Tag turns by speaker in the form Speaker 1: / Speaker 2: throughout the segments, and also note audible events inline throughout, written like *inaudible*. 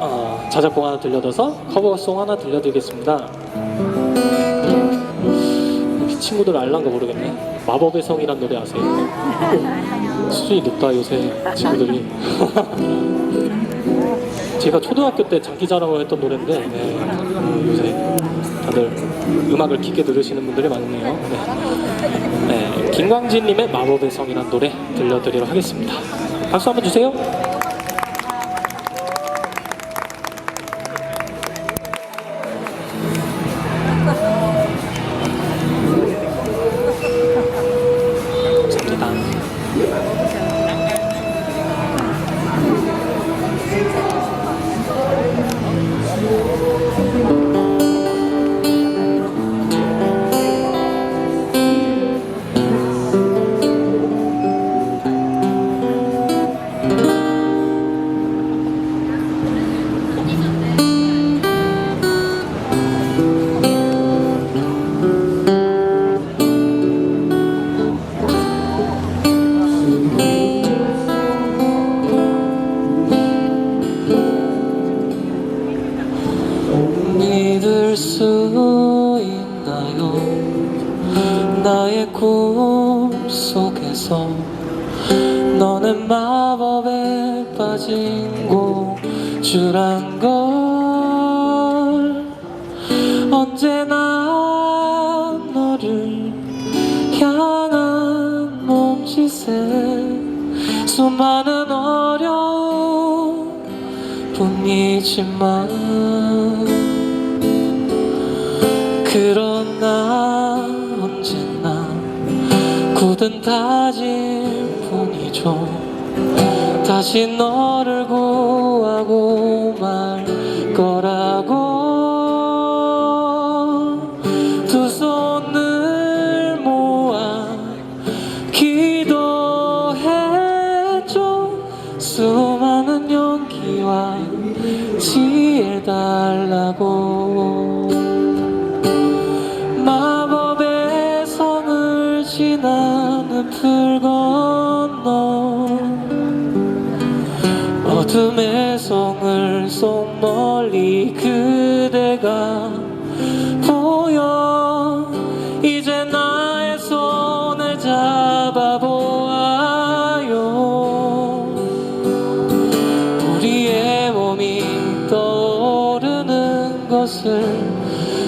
Speaker 1: 어, 자작곡 하나 들려줘서 커버송 하나 들려드리겠습니다. 친구들 알란가 모르겠네. 마법의 성이란 노래 아세요? 수준이 높다 요새 친구들이. *laughs* 제가 초등학교 때 장기자랑을 했던 노래인데 네, 요새 다들 음악을 깊게 들으시는 분들이 많네요. 네. 네, 김광진님의 마법의 성이란 노래 들려드리도록 하겠습니다. 박수 한번 주세요. 꿈 속에서 너는 마법에 빠진 공주란 걸. 언제나 너를 향한 몸짓에 수많은 어려움 뿐이지만 그러 굳은 다짐 뿐이죠. 다시 너를 구하고 말 거라고. 두 손을 모아 기도했죠. 수많은 용기와 지혜 달라고 어둠의 성을 속 멀리 그대가 보여. 이제 나의 손을 잡아보아요. 우리의 몸이 떠오르는 것을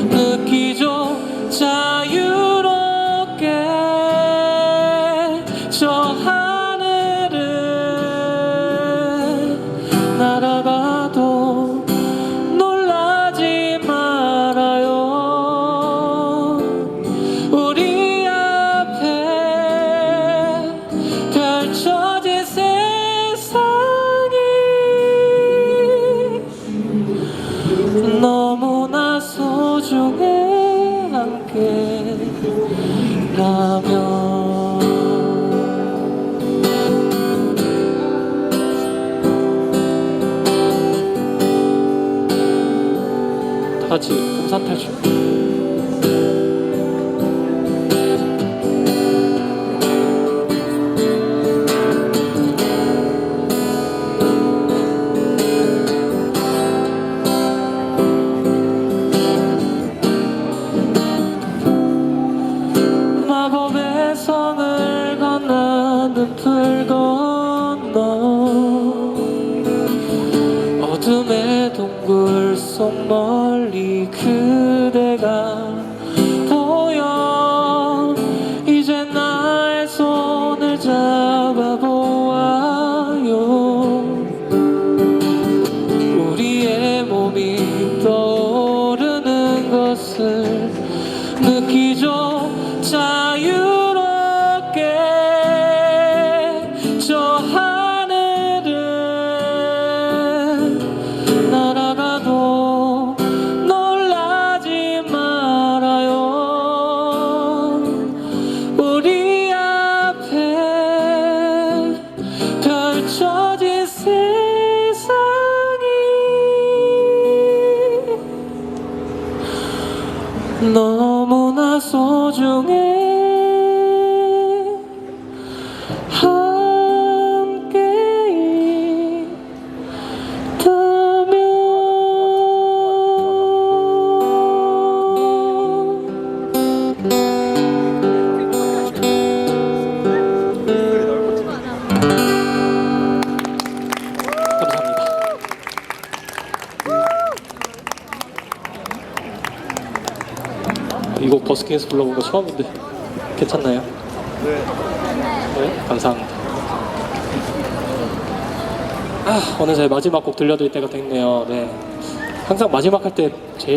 Speaker 1: 느끼죠. 자유 중해 함께 라면 다 같이 금산탈출 어둠의 동굴 속 멀리 그대가 보여. 이제 나의 손을 잡아보아요. 우리의 몸이 떠오르는 것을 느끼죠 너무나 소중해 버스킹에서 불러본 거 처음인데 괜찮나요?
Speaker 2: 네.
Speaker 1: 네, 감사합니다. 아, 어느새 마지막 곡 들려드릴 때가 됐네요. 네. 항상 마지막 할 때 제일